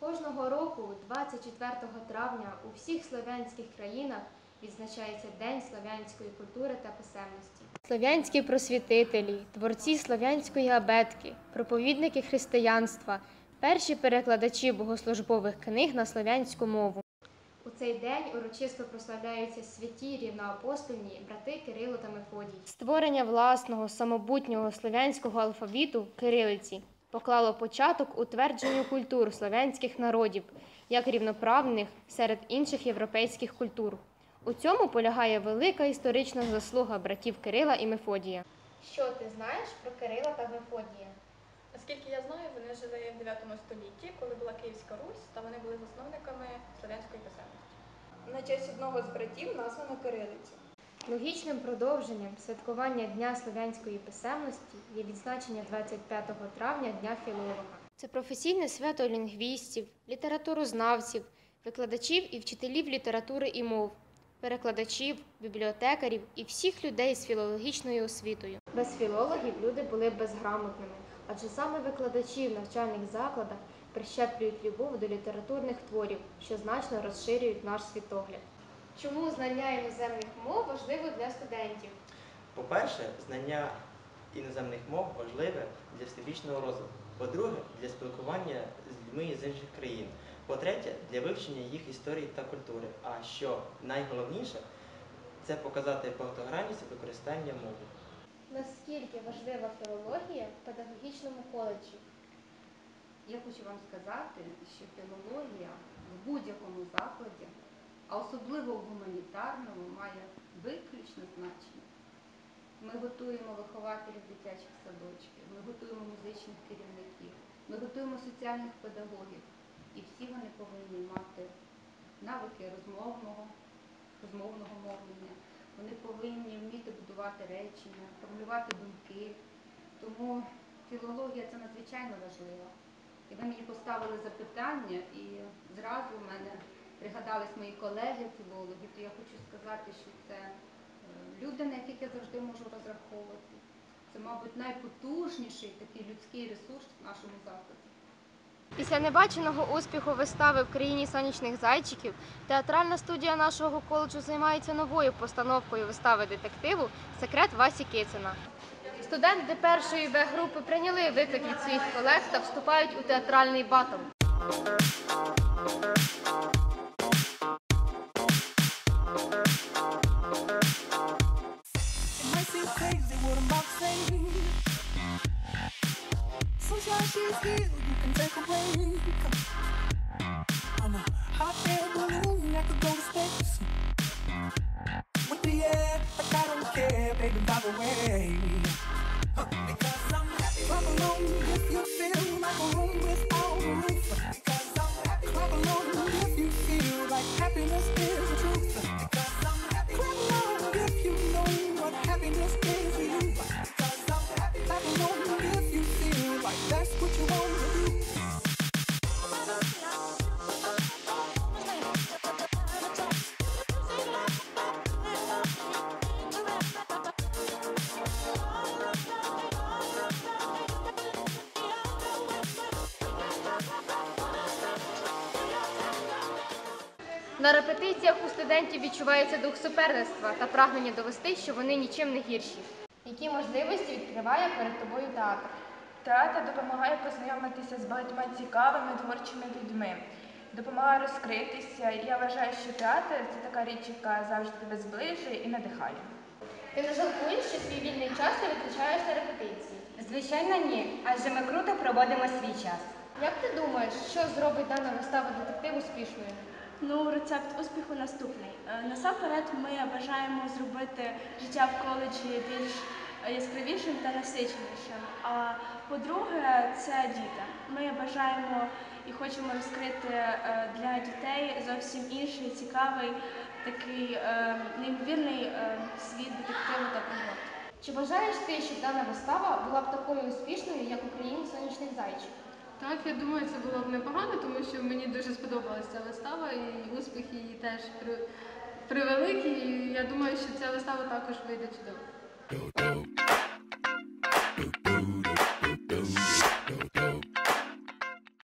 Кожного року, 24 травня, у всіх слов'янських країнах відзначається День слов'янської культури та писемності. Слов'янські просвітителі, творці слов'янської абетки, проповідники християнства, перші перекладачі богослужбових книг на слов'янську мову. У цей день урочисто прославляються святі рівноапостольні брати Кирило та Мефодій. Створення власного самобутнього слов'янського алфавіту кирилиці поклало початок утвердженню культур слов'янських народів як рівноправних серед інших європейських культур. У цьому полягає велика історична заслуга братів Кирила і Мефодія. Що ти знаєш про Кирила та Мефодія? Наскільки я знаю, вони жили в 9 столітті, коли була Київська Русь, та вони були засновниками слов'янської писемності. На честь одного з братів названо кирилицю. Логічним продовженням святкування Дня слов'янської писемності є відзначення 25 травня Дня філолога. Це професійне свято лінгвістів, літературознавців, викладачів і вчителів літератури і мов, перекладачів, бібліотекарів і всіх людей з філологічною освітою. Без філологів люди були безграмотними, адже саме викладачі в навчальних закладах прищеплюють любов до літературних творів, що значно розширюють наш світогляд. Чому знання іноземних мов важливо для студентів? По-перше, знання іноземних мов важливе для всебічного розвитку. По-друге, для спілкування з людьми із інших країн. По-третє, для вивчення їх історії та культури. А що найголовніше, це показати багатогранність використання мови. Наскільки важлива філологія в педагогічному коледжі? Я хочу вам сказати, що філологія в будь-якому закладі, а особливо в гуманітарному, має виключне значення. Ми готуємо вихователів дитячих садочків, ми готуємо музичних керівників, ми готуємо соціальних педагогів. І всі вони повинні мати навики розмовного, розмовного мовлення. Вони повинні вміти будувати речення, формулювати думки. Тому філологія це надзвичайно важливо. І ви мені поставили запитання, і зразу в мене пригадались мої колеги, філологи, то я хочу сказати, що це е, люди, на яких я завжди можу розраховувати. Це, мабуть, найпотужніший такий людський ресурс в нашому закладі. Після небаченого успіху вистави в країні сонячних зайчиків театральна студія нашого коледжу займається новою постановкою вистави детективу Секрет Васі Кицина. Студенти першої Б групи прийняли виклик від своїх колег та вступають у театральний батл. You can take a hot air balloon that could go. With the air, I don't care, baby, by the way. Because I'm happy. Along if you feel like a room without На репетиціях у студентів відчувається дух суперництва та прагнення довести, що вони нічим не гірші. Які можливості відкриває перед тобою театр? Театр допомагає познайомитися з багатьма цікавими творчими людьми, допомагає розкритися. І я вважаю, що театр це така річ, яка завжди тебе зближує і надихає. Ти не жалкуєш, що свій вільний час ти витрачаєш на репетиції? Звичайно, ні, адже ми круто проводимо свій час. Як ти думаєш, що зробить дана вистава детектив успішною? Ну, рецепт успіху наступний. Е, Насамперед, ми бажаємо зробити життя в коледжі більш е, яскравішим та насиченішим. А по-друге, це діти. Ми бажаємо і хочемо розкрити е, для дітей зовсім інший, цікавий, такий неймовірний світ детективу та пригод. Чи вважаєш ти, що дана вистава була б такою успішною, як у країні сонячних зайчиків? Так, я думаю, це було б непогано, тому що мені дуже сподобалася вистава, і успіх її теж при, превеликий. І я думаю, що ця вистава також вийде чудово.